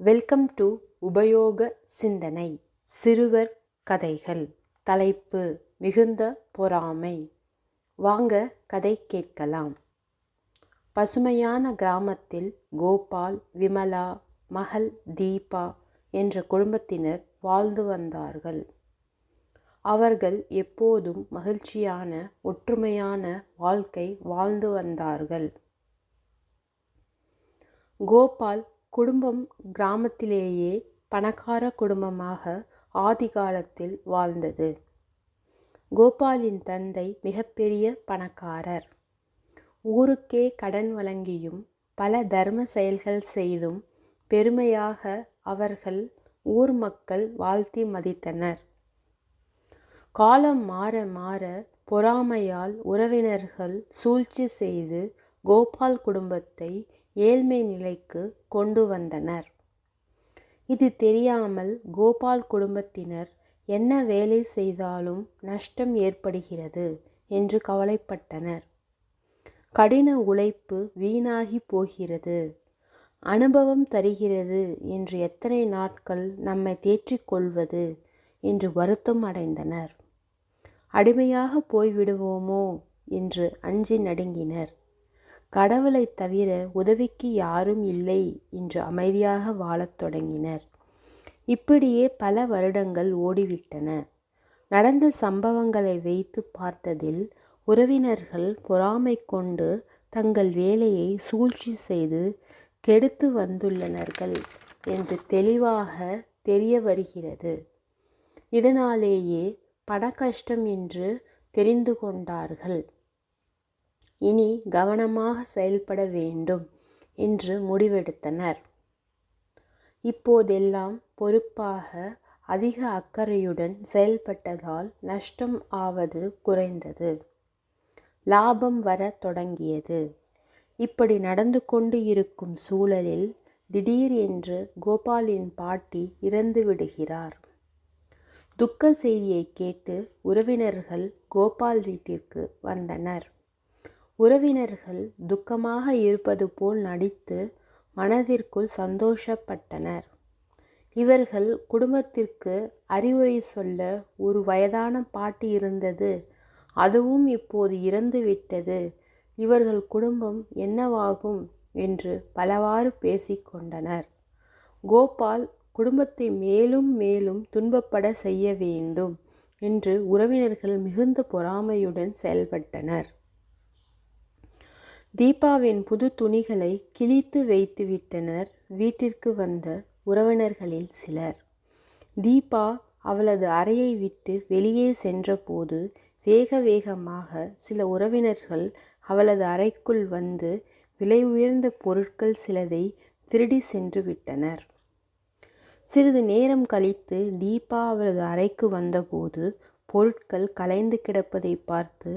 Welcome to உபயோக சிந்தனை சிறுவர் கதைகள். தலைப்பு மிகுந்த பொறாமை. வாங்க கதை கேட்கலாம். பசுமையான கிராமத்தில் கோபால் விமலா மகள் தீபா என்ற குடும்பத்தினர் வாழ்ந்து வந்தார்கள். அவர்கள் எப்போதும் மகிழ்ச்சியான ஒற்றுமையான வாழ்க்கை வாழ்ந்து வந்தார்கள். கோபால் குடும்பம் கிராமத்திலேயே பணக்கார குடும்பமாக ஆதிகாலத்தில் வாழ்ந்தது. கோபாலின் தந்தை மிகப்பெரிய பணக்காரர். ஊருக்கே கடன் வழங்கியும் பல தர்ம செயல்கள் செய்தும் பெருமையாக அவர்கள் ஊர் மக்கள் வாழ்த்தி மதித்தனர். காலம் மாற மாற பொறாமையால் உறவினர்கள் சூழ்ச்சி செய்து கோபால் குடும்பத்தை ஏழ்மை நிலைக்கு கொண்டு வந்தனர். இது தெரியாமல் கோபால் குடும்பத்தினர் என்ன வேலை செய்தாலும் நஷ்டம் ஏற்படுகிறது என்று கவலைப்பட்டனர். கடின உழைப்பு வீணாகி போகிறது. அனுபவம் தருகிறது என்று எத்தனை நாட்கள் நம்மை தேற்றிக்கொள்வது என்று வருத்தம் அடைந்தனர். அடிமையாக போய்விடுவோமோ என்று அஞ்சி நடுங்கினர். கடவுளை தவிர உதவிக்கு யாரும் இல்லை என்று அமைதியாக வாழத் தொடங்கினர். இப்படியே பல வருடங்கள் ஓடிவிட்டன. நடந்த சம்பவங்களை வைத்து பார்த்ததில் உறவினர்கள் பொறாமை கொண்டு தங்கள் வேலையை சூழ்ச்சி செய்து கெடுத்து வந்துள்ளனர்கள் என்று தெளிவாக தெரிய வருகிறது. இதனாலேயே பண கஷ்டம் என்று தெரிந்து கொண்டார்கள். இனி கவனமாக செயல்பட வேண்டும் என்று முடிவெடுத்தனர். இப்போதெல்லாம் பொறுப்பாக அதிக அக்கறையுடன் செயல்பட்டதால் நஷ்டம் ஆவது குறைந்தது. லாபம் வர தொடங்கியது. இப்படி நடந்து கொண்டு இருக்கும் சூழலில் திடீர் என்று கோபாலின் பாட்டி இறந்து விடுகிறார். துக்க செய்தியை கேட்டு உறவினர்கள் கோபால் வீட்டிற்கு வந்தனர். உறவினர்கள் துக்கமாக இருப்பது போல் நடித்து மனதிற்குள் சந்தோஷப்பட்டனர். இவர்கள் குடும்பத்திற்கு அறிவுரை சொல்ல ஒரு வயதான பாட்டி இருந்தது. அதுவும் இப்போது இறந்துவிட்டது இவர்கள் குடும்பம் என்னவாகும் என்று பலவாறு பேசிக்கொண்டனர் கோபால் குடும்பத்தை மேலும் மேலும் துன்பப்பட செய்ய வேண்டும் என்று உறவினர்கள் மிகுந்த பொறாமையுடன் செயல்பட்டனர். தீபாவின் புது துணிகளை கிழித்து வைத்து விட்டனர் வீட்டிற்கு வந்த உறவினர்களில் சிலர். தீபா அவளது அறையை விட்டு வெளியே சென்றபோது வேக வேகமாக சில உறவினர்கள் அவளது அறைக்குள் வந்து விலை உயர்ந்த பொருட்கள் சிலதை திருடி சென்று விட்டனர். சிறிது நேரம் கழித்து தீபா அவளது அறைக்கு வந்தபோது பொருட்கள் கலைந்து கிடப்பதை பார்த்து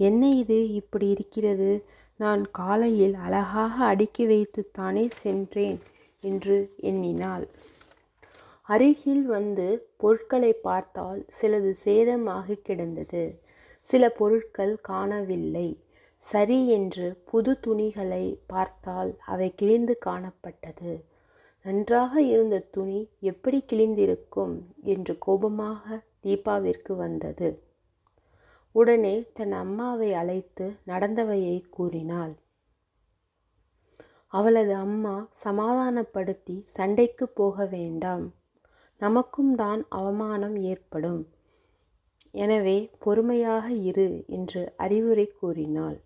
என்ன இது? இப்படி இருக்கிறது? நான் காலையில் அழகாக அடுக்கி வைத்துத்தானே சென்றேன் என்று எண்ணினாள். அருகில் வந்து பொருட்களை பார்த்தால் சிலது சேதமாக கிடந்தது. சில பொருட்கள் காணவில்லை. சரி என்று புது துணிகளை பார்த்தால் அவை கிழிந்து காணப்பட்டது. நன்றாக இருந்த துணி எப்படி கிழிந்திருக்கும்? என்று கோபமாக தீபாவிற்கு வந்தது. உடனே தன் அம்மாவை அழைத்து நடந்தவையை கூறினாள். அவளது அம்மா சமாதானப்படுத்தி சண்டைக்கு போக வேண்டாம். நமக்கும் தான் அவமானம் ஏற்படும். எனவே பொறுமையாக இரு என்று அறிவுரை கூறினாள்.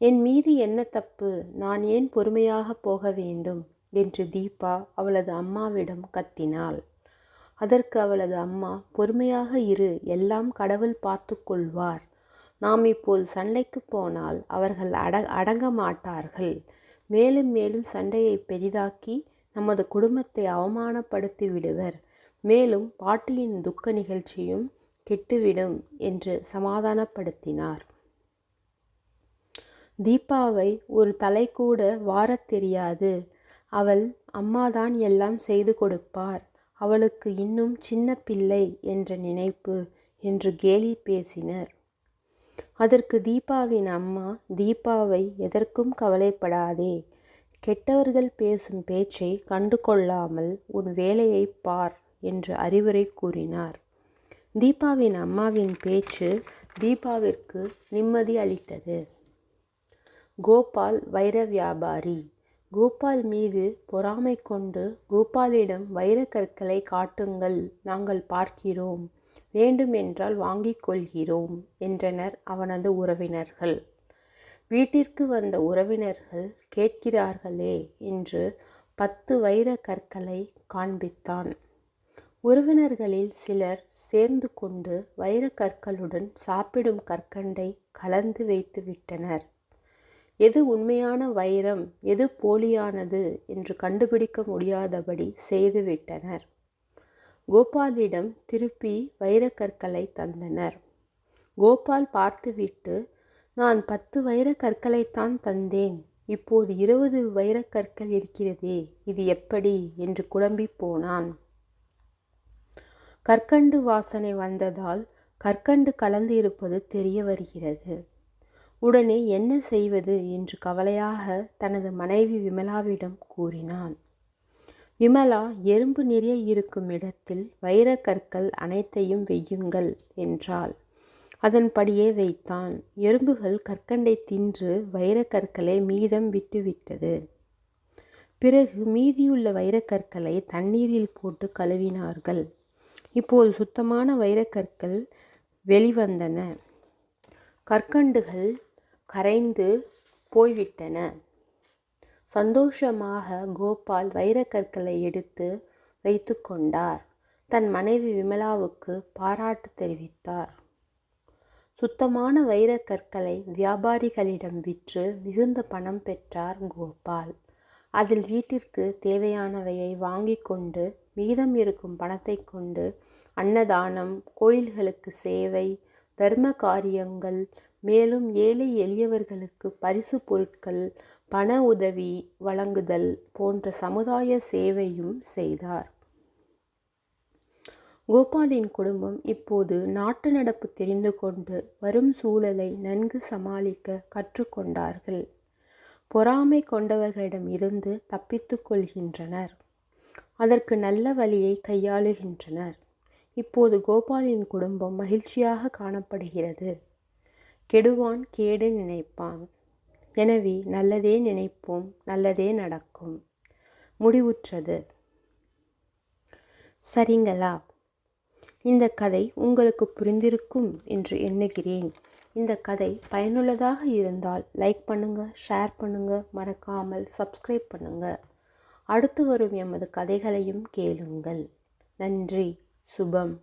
என் மீது என்ன தப்பு? நான் ஏன் பொறுமையாக போக வேண்டும்? என்று தீபா அவளது அம்மாவிடம் கத்தினாள். அதற்கு அவளது அம்மா பொறுமையாக இரு எல்லாம் கடவுள் பார்த்து கொள்வார். நாம் இப்போது சண்டைக்கு போனால் அவர்கள் அட அடங்க மாட்டார்கள் மேலும் மேலும் சண்டையை பெரிதாக்கி நமது குடும்பத்தை அவமானப்படுத்தி விடுவர். மேலும் பாட்டியின் துக்க நிகழ்ச்சியும் கெட்டுவிடும் என்று சமாதானப்படுத்தினார். தீபாவை ஒரு தலை கூட வாரத் தெரியாது. அவள் அம்மாதான் எல்லாம் செய்து கொடுப்பார். அவளுக்கு இன்னும் சின்ன பிள்ளை என்ற நினைப்பு என்று கேலி பேசினர். அதற்கு தீபாவின் அம்மா தீபாவை எதற்கும் கவலைப்படாதே. கெட்டவர்கள் பேசும் பேச்சை கண்டு கொள்ளாமல் உன் வேலையை பார் என்று அறிவுரை கூறினார். தீபாவின் அம்மாவின் பேச்சு தீபாவிற்கு நிம்மதி அளித்தது. கோபால் வைர வியாபாரி கோபால் மீது பொறாமை கொண்டு கோபாலிடம் வைரக்கற்களை காட்டுங்கள் நாங்கள் பார்க்கிறோம். வேண்டுமென்றால் வாங்கிக் கொள்கிறோம் என்றனர் அவனது உறவினர்கள். வீட்டிற்கு வந்த உறவினர்கள் கேட்கிறார்களே என்று பத்து வைர கற்களை காண்பித்தான். உறவினர்களில் சிலர் சேர்ந்து கொண்டு வைரக்கற்களுடன் சாப்பிடும் கற்கண்டை கலந்து வைத்து விட்டனர் எது உண்மையான வைரம் எது போலியானது என்று கண்டுபிடிக்க முடியாதபடி செய்துவிட்டனர் கோபாலிடம் திருப்பி வைரக்கற்களை தந்தனர். கோபால் பார்த்துவிட்டு நான் பத்து வைரக்கற்களைத்தான் தந்தேன். இப்போது இருபது வைரக்கற்கள் இருக்கிறதே இது எப்படி என்று குழம்பி போனான். கற்கண்டு வாசனை வந்ததால் கற்கண்டு கலந்து இருப்பது தெரிய வருகிறது. உடனே என்ன செய்வது என்று கவலையாக தனது மனைவி விமலாவிடம் கூறினான். விமலா எறும்பு நிறைய இருக்கும் இடத்தில் வைரக்கற்கள் அனைத்தையும் வெய்யுங்கள் என்றாள். அதன்படியே வைத்தான். எறும்புகள் கற்கண்டை தின்று வைரக்கற்களை மீதம் விட்டுவிட்டது. பிறகு மீதியுள்ள வைரக்கற்களை தண்ணீரில் போட்டு கழுவினார்கள். இப்போது சுத்தமான வைரக்கற்கள் வெளிவந்தன. கற்கண்டுகள் கரைந்து போய்விட்டன. சந்தோஷமாக கோபால் வைரக்கற்களை எடுத்து வைத்து கொண்டார். தன் மனைவி விமலாவுக்கு பாராட்டு தெரிவித்தார். சுத்தமான வைரக்கற்களை வியாபாரிகளிடம் விற்று மிகுந்த பணம் பெற்றார் கோபால். அதில் வீட்டிற்கு தேவையானவையை வாங்கி கொண்டு மீதம் இருக்கும் பணத்தை கொண்டு அன்னதானம் கோயில்களுக்கு சேவை தர்ம காரியங்கள் மேலும் ஏழை எளியவர்களுக்கு பரிசு பொருட்கள் பண உதவி வழங்குதல் போன்ற சமுதாய சேவையும் செய்தார். கோபாலின் குடும்பம் இப்போது நாட்டு நடப்பு தெரிந்து கொண்டு வரும் சூழலை நன்கு சமாளிக்க கற்றுக்கொண்டார்கள் பொறாமை கொண்டவர்களிடம் இருந்து தப்பித்து கொள்கின்றனர். அதற்கு நல்ல வழியை கையாளுகின்றனர். இப்போது கோபாலின் குடும்பம் மகிழ்ச்சியாக காணப்படுகிறது. கெடுவான் கேடு நினைப்பான். எனவே நல்லதே நினைப்போம் நல்லதே நடக்கும். முடிவுற்றது. சரிங்களா? இந்த கதை உங்களுக்கு புரிந்திருக்கும் என்று எண்ணுகிறேன். இந்த கதை பயனுள்ளதாக இருந்தால் லைக் பண்ணுங்கள் ஷேர் பண்ணுங்கள் மறக்காமல் சப்ஸ்கிரைப் பண்ணுங்கள் அடுத்து வரும் எமது கதைகளையும் கேளுங்கள். நன்றி சுபம்.